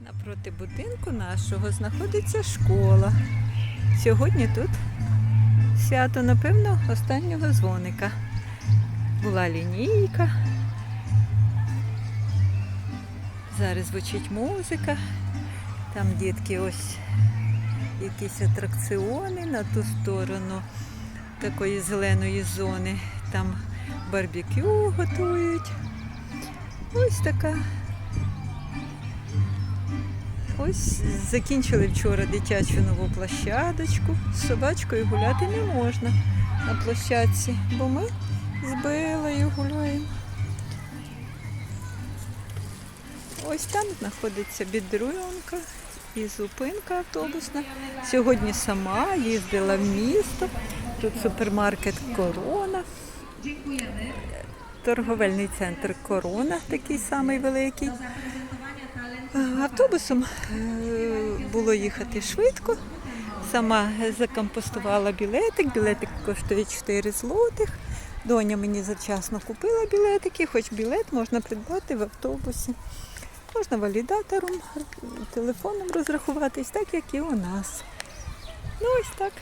Напроти будинку нашого знаходиться школа. Сьогодні тут свято, напевно, останнього дзвоника. Була лінійка. Зараз звучить музика. Там дітки ось якісь атракціони на ту сторону такої зеленої зони. Там барбекю готують. Ось така Ось закінчили вчора дитячу нову площадочку. З собачкою гуляти не можна на площадці, бо ми з Белою гуляємо. Ось там знаходиться бідрюнка і зупинка автобусна. Сьогодні сама їздила в місто. Тут супермаркет Корона. Торговельний центр Корона, такий самий великий. Е, Автобусом е, було їхати швидко. Сама закомпостувала білетик. Білетик коштує 4 злотих. Доня мені завчасно купила білетики, хоч білет можна придбати в автобусі. Можна валідатором, телефоном розрахуватись, так як і у нас. Ну ось так.